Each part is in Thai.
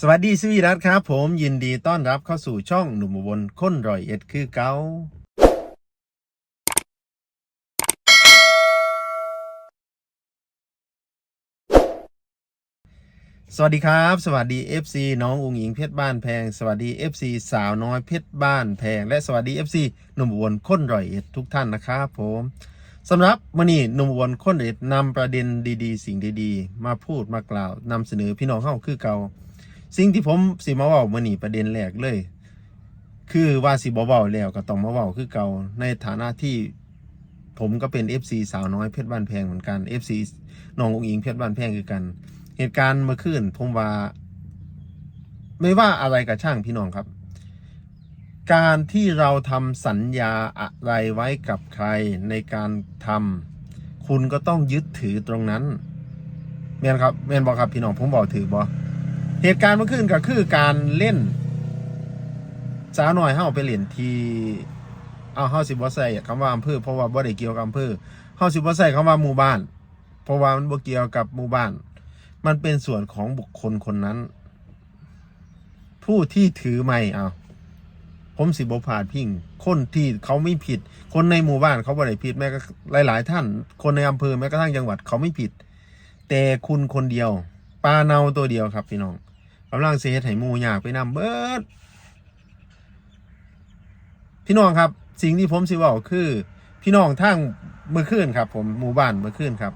สวัสดีสวีรัตครับ ผมยินดีต้อนรับเข้าสู่ช่องหนุ่มบนค้นรอยเอ็ดคือเกาสวัสดีครับ สวัสดี FC น้องอุงอิงเพชรบ้านแพง สวัสดี FC สาวน้อยเพชรบ้านแพง และสวัสดี FC หนุ่มอุบลค้นรอยเอ็ดทุกท่านนะครับผมสำหรับมื่อนี้หนุ่มอุบลค้นรอยเอ็ดนำประเด็นดีๆ สิ่งดีๆ มาพูดมากล่าวนำเสนอพี่น้องเข้าคือเกา สิ่งที่ผมสิมาเว้ามื่อนี้ประเด็นแรกเลย คือว่าสิบ่เว้าแล้วก็ต้องมาเว้าคือเก่าในฐานะที่ผมก็เป็น FC สาวน้อยเพชรบ้านแพงเหมือนกัน FC น้ององอิงเพชรบ้านแพงคือกัน เหตุการณ์เมื่อคืนผมว่า ไม่ว่าอะไรกับช่างพี่น้องครับ การที่เราทำสัญญาอะไรไว้กับใครในการทำคุณก็ต้องยึดถือตรงนั้นแม่นครับแม่นบอกครับพี่น้องผมบอกถือบ่ เหตุการณ์เมื่อคืนก็คือการเล่น สาวหน่อยเฮาไปเล่นที่เอาเฮาสิบ่ใส่คำว่าอำเภอเพราะว่าบ่ได้เกี่ยวกับอำเภอเฮาสิบ่ใส่คำว่าหมู่บ้าน เพราะว่ามันบ่เกี่ยวกับหมู่บ้าน มันเป็นส่วนของบุคคลคนนั้น ผู้ที่ถือไม้เอาผมสิบ่พาดพิงคนที่เขาไม่ผิด คนในหมู่บ้านเขาบ่ได้ผิดแม้ก็หลาย ๆ ท่าน คนในอำเภอแม้กระทั่งจังหวัดเขาไม่ผิด แต่คุณคนเดียวปลาเนาตัวเดียวครับพี่น้อง กำลังเสียให้หมูอยากไปนำเบิด พี่น้องครับ สิ่งที่ผมสิเว่าคือ พี่น้องทั้งเมื่อคืนครับ ผมหมู่บ้านเมื่อคืนครับ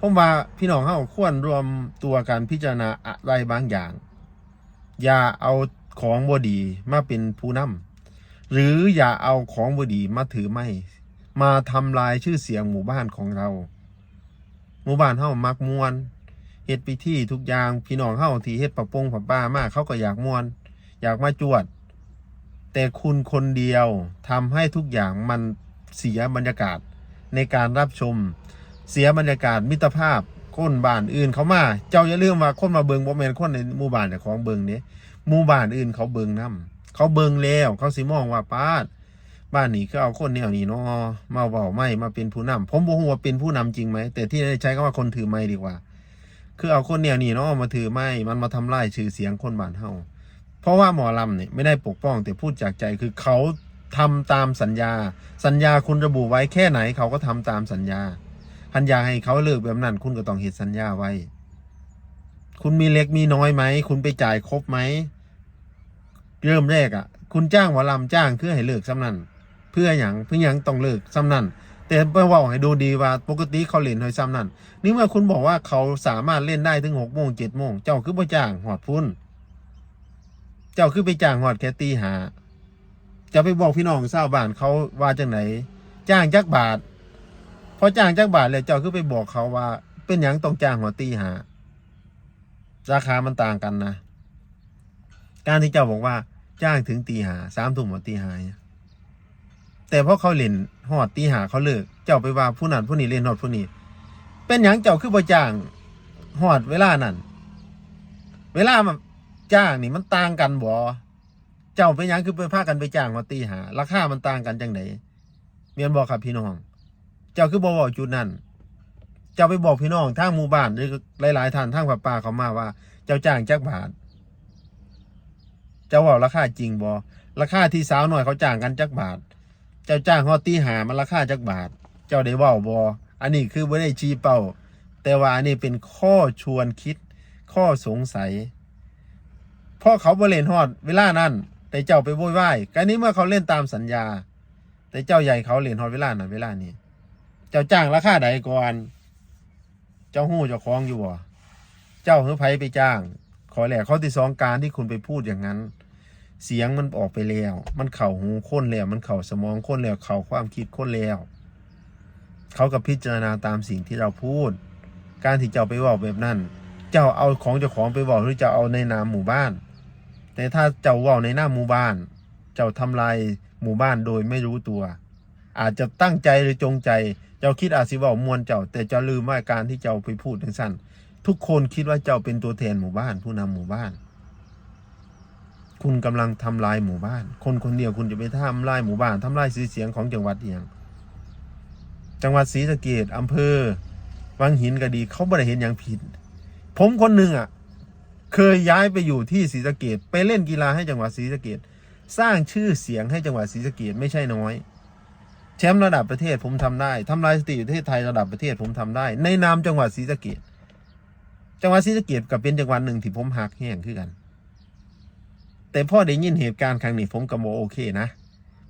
ผมว่าพี่น้องเฮาควรรวมตัวการพิจารณาอะไรบางอย่าง อย่าเอาของบดีมาเป็นผู้นำหรืออย่าเอาของบดีมาถือไม่ มาทำลายชื่อเสียงหมู่บ้านของเรา หมู่บ้านเฮามักมวน เฮ็ดพิธีทุกอย่างพี่น้องเฮาที่เฮ็ดประปงประป้ามากเขาก็อยากม่วน อยากมาจวด แต่คุณคนเดียวทำให้ทุกอย่างมันเสียบรรยากาศในการรับชม เสียบรรยากาศมิตรภาพคนบ้านอื่นเขามา เจ้าอย่าลืมว่าคนมาเบิงบ่แม่นคนในหมู่บ้านเจ้าของเบิงเด้หมู่บ้านอื่นเขาเบิงนํเขาเบิงแล้ว เขาสิมองว่าป้าบ้านนี้ก็เอาคนแนวนี้เนาะมาเว้าไม่มาเป็นผู้นำผมบ่ฮู้ว่าเป็นผู้นำจริงไหมแต่ที่ใช้คำว่าคนถือไม้ดีกว่า คือเอาคนแนวนี้เนาะมาถือไม้มันมาทำลายชื่อเสียงคนบ้านเฮาเพราะว่าหมอลำเนี่ยไม่ได้ปกป้องแต่พูดจากใจคือเขาทำตามสัญญา สัญญาคุณระบุไว้แค่ไหนเขาก็ทำตามสัญญาพันยาให้เขาเลิกแบบนั้นคุณก็ต้องเห็นสัญญาไว้ คุณมีเล็กมีน้อยไหม คุณไปจ่ายครบไหม เริ่มแรกอะ่ะ คุณจ้างหมอลำจ้างเพื่อให้เลิกซ้ำนั่นเพื่ออย่างเพื่ออย่างต้องเลิกซ้ำนั่น แต่เพื่ว่าให้ดูดีว่าปกติเขาเล่นให้ซ้ำนั่นนี่เมื่อคุณบอกว่าเขาสามารถเล่นได้ถึงหกโมงเจ็ดโมงเจ้าคือไปจ้างหอดพุ่นเจ้าคือไปจ้างหอดแค่ตีหาจะไปบอกพี่น้องชาวบ้านเขาว่าจังไหนจ้างจักบาทพอจ้างจักบาทแล้วเจ้าคือไปบอกเขาว่า เป็นหยังต้องจ้างหัวตีหาราคามันต่างกันนะ การที่เจ้าบอกว่าจ้างถึงตีหาสามทุ่มหัวตีหาเนี่ย แต่พอเขาเล่นหอดตีหาเขาเลิก เจ้าไปว่าผู้นั้นผู้นี้เล่นหอดผู้นี้ เป็นหยังเจ้าคือบ่จ้างหอดเวลานั้นเวลามันจ้างนี่มันต่างกันบ่เจ้าเป็นหยังคือไปพากันไปจ้างมาตีหาราคามันต่างกันจังไหนเมียนบอกครับพี่น้อง เจ้าคือบอกบอกจุดนั้นเจ้าไปบอกพี่น้องทางหมู่บ้านหรือหลาย ๆท่านทางป้าป้าเขามาว่า เจ้าจ้างจักบาท เจ้าบอกราคาจริงบ่ราคาที่สาวหน่อยเขาจ้างกันจักบาท เจ้าจ้างฮอตีหามันราคาจักบาท เจ้าได้ว้าบ่อันนี้คือบ่ได้ชี้เป้า แต่ว่าอันนี้เป็นข้อชวนคิด ข้อสงสัยเพราะเขาบริเลนฮอดเวลานั้น แต่เจ้าไปโวยวายการนี้เมื่อเขาเล่นตามสัญญา แต่เจ้าใหญ่เขาเล่นฮอดเวลานั้นเวลานี้ เจ้าจ้างราคาใดก่อน เจ้าหู้เจ้าของอยู่บ่เจ้าเฮือไผไปจ้าง ขอแหลกข้อที่สองการที่คุณไปพูดอย่างนั้น เสียงมันออกไปแล้ว มันเข่าหูค้นแล้ว มันเข่าสมองค้นแล้ว เข่าความคิดค้นแล้ว เขากับพิจารณาตามสิ่งที่เราพูด การที่เจ้าไปบอกแบบนั้น เจ้าเอาของเจ้าของไปบอกหรือเจะเอาในนามหมู่บ้าน แต่ถ้าเจ้าว่าในหน้าหมู่บ้าน เจ้าทำลายหมู่บ้านโดยไม่รู้ตัว อาจจะตั้งใจหรือจงใจ เจ้าคิดอาจสิเว่ามวลเจ้า แต่เจ้าลืมว่าการที่เจ้าไปพูดทั้งสั้นทุกคนคิดว่าเจ้าเป็นตัวแทนหมู่บ้าน ผู้นำหมู่บ้าน คุณกำลังทำลายหมู่บ้าน คนคนเดียวคุณจะไปทำลายหมู่บ้านทำลายชื่อเสียงของจังหวัดเอียง จังหวัดศรีสะเกดอำเภอวังหินก็ดี เขาไม่ได้เห็นอย่างผิด ผมคนหนึ่งอะ เคยย้ายไปอยู่ที่ศรีสะเกดไปเล่นกีฬาให้จังหวัดศรีสะเกดสร้างชื่อเสียงให้จังหวัดศรีสะเกดไม่ใช่น้อยแชมป์ระดับประเทศผมทำได้ทำลายสถิติประเทศไทยระดับประเทศผมทำได้ ในนามจังหวัดศรีสะเกดจังหวัดศรีสะเกดกับเป็นจังหวัดหนึ่งที่ผมหักแห้งขึ้นกัน แต่พ่อได้ยินเหตุการณ์ครั้งนี้ผมก็บอกโอเคนะ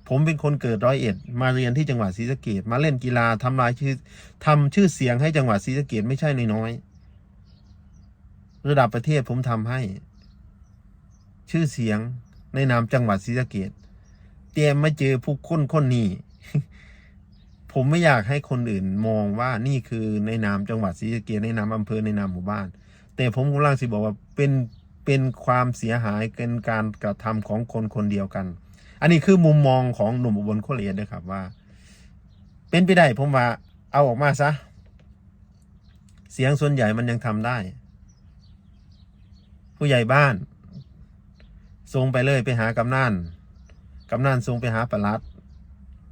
ผมเป็นคนเกิดร้อยเอ็ด มาเรียนที่จังหวัดศรีสะเกดมาเล่นกีฬาทำลายชื่อทำชื่อเสียงให้จังหวัดศรีสะเกดไม่ใช่น้อยๆระดับประเทศผมทำให้ ชื่อเสียงในนามจังหวัดศรีสะเกดเตรียมมาเจอผู้คนคนนี้ผมไม่อยากให้คนอื่นมองว่านี่คือในนามจังหวัดศรีสะเกดในนามอำเภอในนามหมู่บ้าน แต่ผมกำลังสิบอกว่าเป็น เป็นความเสียหายเป็นการกระทำของคนคนเดียวกัน อันนี้คือมุมมองของหนุ่มอุบลโคเรียนนะครับว่า เป็นไปได้ผมว่าเอาออกมาซะ เสียงส่วนใหญ่มันยังทำได้ ผู้ใหญ่บ้านส่งไปเลยไปหากำนันกำนันส่งไปหาประลัด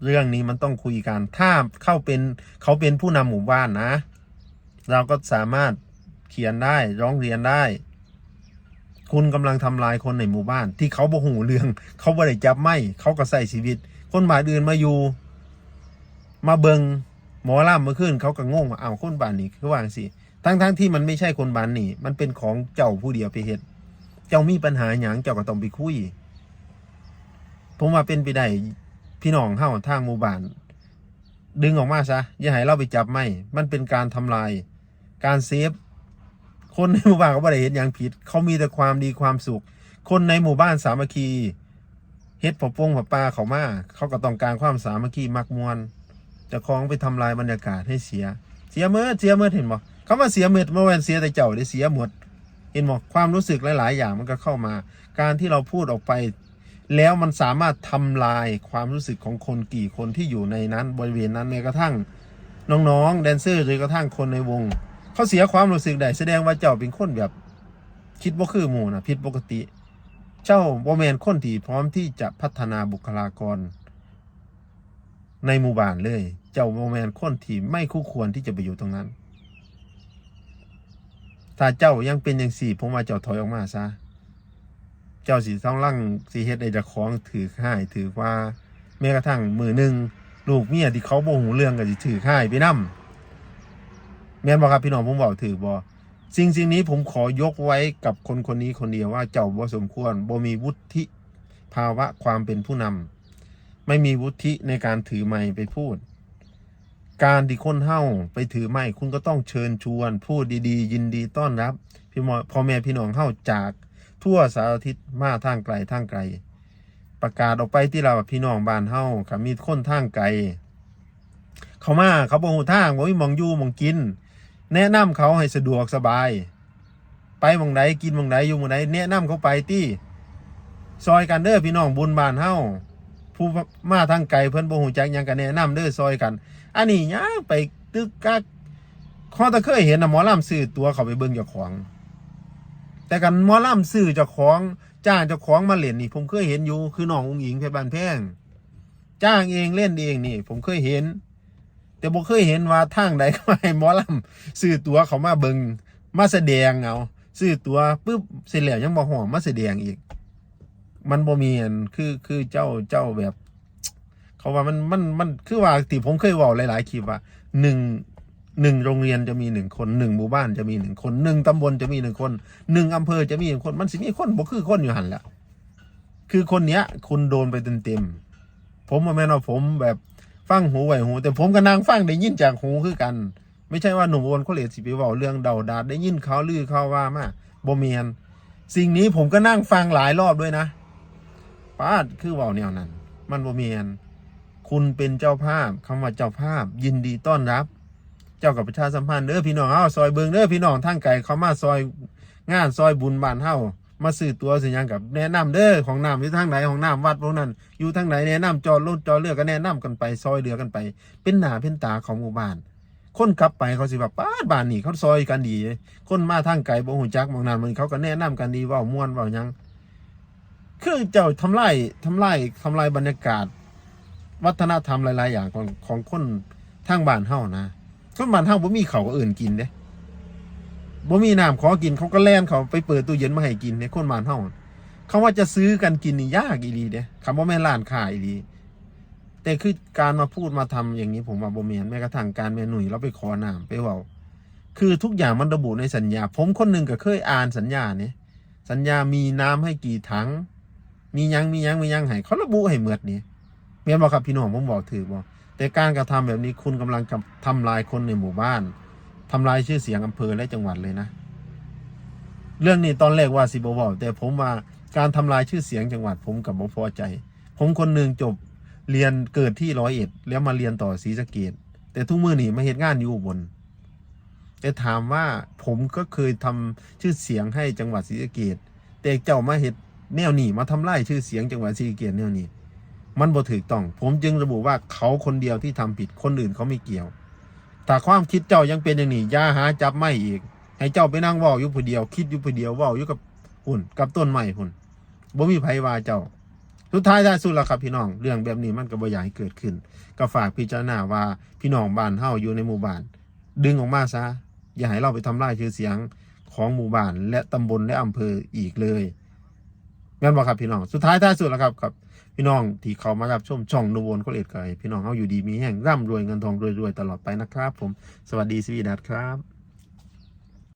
เรื่องนี้มันต้องคุยกัน ถ้าเข้าเป็นเขาเป็นผู้นำหมู่บ้านนะ เราก็สามารถเขียนได้ร้องเรียนได้ คุณกำลังทำลายคนในหมู่บ้าน ที่เขาบ่หูเรื่อง เขาบ่ได้จับไม่เขาก็ใส่ชีวิต คนบ้านอื่นมาอยู่ มาเบิงหมอล่ามเมื่อคืนเขาก็งงว่าอ้าวคนบ้านนี่คือว่าจังสิทั้งๆที่มันไม่ใช่คนบ้านนี่ มันเป็นของเจ้าผู้เดียวไปเฮ็ดเจ้ามีปัญหาหยังเจ้าก็ต้องไปคุย ผมว่าเป็นไปได้พี่น้องเฮาทางหมู่บ้าน ดึงออกมาซะอย่าให้เราไปจับไม่ มันเป็นการทำลาย การเซฟ คนในหมู่บ้านเขาไม่ได้เห็นอย่างผิด เขามีแต่ความดีความสุข คนในหมู่บ้านสามัคคีเฮ็ดผปงผปลาเขามาเขาก็ต้องการความสามัคคีมักมวนจะคล้องไปทำลายบรรยากาศให้เสีย เสียเมื่อเสียเมื่อเห็นบ่คำว่าเสียเมื่อเมื่อวันเสียแต่เจ้าได้เสียหมด เห็นบ่ความรู้สึกหลาย ๆ อย่างมันก็เข้ามา การที่เราพูดออกไป แล้วมันสามารถทำลายความรู้สึกของคนกี่คนที่อยู่ในนั้นบริเวณนั้นแม้กระทั่งน้อง ๆ แดนเซอร์หรือกระทั่งคนในวง เขาเสียความรู้สึกได้แสดงว่าเจ้าเป็นคนแบบ คิดว่าคือหมู่นะผิดปกติ เจ้าบ่แมนคนที่พร้อมที่จะพัฒนาบุคลากร ในหมู่บ้านเลย เจ้าบ่แมนคนที่ไม่คู่ควรที่จะไปอยู่ตรงนั้น ถ้าเจ้ายังเป็นอย่างสี่ผมว่าเจ้าถอยออกมาซะเจ้าสีต้องลั่งสีเฮ็ดได้จะคล้องถือค่ายถือว่าแม้กระทั่งมือหนึ่งลูกเมียที่เขาโมหูเรื่องก็สิถือค่ายไปนํ แม่นบ่ครับพี่น้องผมบอกถือบ่สิ่งสิ่งนี้ผมขอยกไว้กับคนคนนี้คนเดียวว่าเจ้าบ่สมควรบ่มีวุฒิภาวะความเป็นผู้นำไม่มีวุฒิในการถือไมค์ไปพูด การที่คนเฮ้าไปถือไม้คุณก็ต้องเชิญชวน พูดดีๆ ยินดีต้อนรับ พี่มอพ่อแม่พี่น้องเฮ้าจากทั่วสารทิศมาทางไกลทางไกล ประกาศออกไปที่เราพี่น้องบ้านเฮากับมีคนทางไกลเขามาเขาบอกทางบ่มีหมองอยู่มองกิน แนะนำเขาให้สะดวกสบาย ไปมองใดกินมองใดอยู่มองใดแนะนำเขาไปที่ซอยกันเด้อพี่น้องบุญบานเฮาผู้มาทางไกลเพิ่อนบ่ฮู้จักยังก็แนะนำเด้อซอยกัน อันนี้ย่างไปตึกกักข้อตะเคยเห็นนะหมอลำซื้อตัวเขาไปเบิ่งเจ้าของ แต่กันหมอลำซื้อเจ้าของ จ้างเจ้าของมาเล่นนี่ ผมเคยเห็นอยู่คือน้องอุ้งอิงเพชรบานแพงจ้างเองเล่นเองนี่ ผมเคยเห็น แต่บ่เคยเห็นว่าทางใดก็ให้หมอลำซื้อตัวเขามาเบิงมาแสดงเอาซื้อตัวปุ๊บเสร็จแล้วยังบ่หอมมาแสดงอีก มันบ่มีอันคือคือเจ้าเจ้าแบบ เขาว่ามันมันมันคือว่าที่ผมเคยบอกหลายๆคลิปว่าหนึ่งหนึ่งโรงเรียนจะมีหนึ่งคนหนึ่งหมู่บ้านจะมีหนึ่งคนหนึ่งตำบลจะมีหนึ่งคนหนึ่งอำเภอจะมีหนึ่งคนมันสิมีคนบ่คือคนอยู่หันแหละคือคนเนี้ยคุณโดนไปเต็มๆผมว่าแม่นว่าผมแบบ ฟังหูไหวหู แต่ผมก็นั่งฟังได้ยินจากหูคือกัน ไม่ใช่ว่าหนุ่มโอนเขาเลยสิไปเว้าเรื่องเดาดาดได้ยินเขาลือเขาว่ามาบ่เมียนสิ่งนี้ผมก็นั่งฟังหลายรอบด้วยนะป้าดคือเว้าแนวนั้น มันบ่เมียนคุณเป็นเจ้าภาพคำว่าเจ้าภาพ ยินดีต้อนรับ เจ้ากับประชาสัมพันธ์เด้อพี่น้องเฮาซอยเบิงเด้อพี่น้องทางไกลเขามาซอยงานซอยบุญบ้านเฮา มาซื้อตัวสิหยังกับแนะนำเด้อของน้ำอยู่ทางไหนของน้ำวัดพวกนั้นอยู่ทางไหนแนะนำจอดรถจอดเรือก็แนะนำกันไปซอยเรือกันไป เป็นหน้าเป็นตาของหมู่บ้านคนกลับไปเขาสิว่าป้าดบ้านนี่เขาซอยกันดี คนมาทางไกลบ่ฮู้จักบางนั้นมันเขาก็แนะนำกันดีว้าม่วนว้าหยังคือเจ้าทำลายทำลายทำลายบรรยากาศ วัฒนธรรมหลาย ๆ อย่างของของคนทางบ้านเฮานะคนบ้านเฮาบ่มีเขาก็อื่นกินเด้ บ่มีน้ำขอกินเขาก็แล่นเขาไปเปิดตู้เย็นมาให้กินในคนบ้านเฮาเขาว่าจะซื้อกันกินนี่ยากอีหลีเด้คำว่าแม่ร้านค้าอีหลีแต่คือการมาพูดมาทำอย่างนี้ผมว่าบ่แม่นแม้กระทั่งการแม่หนุ่ยเราไปขอน้ำไปเว้าคือทุกอย่างมันระบุในสัญญา ผมคนหนึ่งก็เคยอ่านสัญญาเนี่ยสัญญามีน้ำให้กี่ถัง มียังมียังมียังให้เขาระบุให้เหมือดนี่เมียนบอกครับพี่น้องผมบอกถือบอกแต่การกระทำแบบนี้คุณกำลังกับทำลายคนในหมู่บ้าน ทำลายชื่อเสียงอำเภอและจังหวัดเลยนะ เรื่องนี้ตอนแรกว่าสิบบอกแต่ผมว่าการทำลายชื่อเสียงจังหวัดผมกับบ่พอใจ ผมคนหนึ่งจบเรียนเกิดที่ร้อยเอ็ด แล้วมาเรียนต่อศรีสะเกดแต่ทุกมือนี่มาเหตุงานอยู่บนแต่ถามว่าผมก็เคยทำชื่อเสียงให้จังหวัดศรีสะเกดแต่เจ้ามาเหตุแนวนี้มาทำลายชื่อเสียงจังหวัดศรีสะเกดแนวนี้ มันบ่ถูกต้อง ผมจึงระบุว่าเขาคนเดียวที่ทำผิดคนอื่นเขาไม่เกี่ยว แต่ความคิดเจ้ายังเป็นอย่างนี้อย่าหาจับไม่อีก ให้เจ้าไปนั่งว่าอยู่ผู้เดียว คิดอยู่ผู้เดียวว่าอยู่กับหุ่นกับต้นไม้หุ่นบ่มีไผว่าเจ้า สุดท้ายท้ายสุดแล้วครับพี่น้อง เรื่องแบบนี้มันก็บ่อยากให้เกิดขึ้น ก็ฝากพิจารณาว่าพี่น้องบ้านเฮาอยู่ในหมู่บ้าน ดึงออกมาซะอย่าให้เราไปทำลายชื่อเสียงของหมู่บ้านและตำบลและอำเภออีกเลยงั้นบอกครับพี่น้อง สุดท้ายท้ายสุดแล้วครับครับ พี่น้องที่เขามารับชมช่องนวนก็เลดไก่พี่น้องเขาอยู่ดีมีแห่งร่ำรวยเงินทองรวยๆตลอดไปนะครับ ผมสวัสดีสวีดัตครับ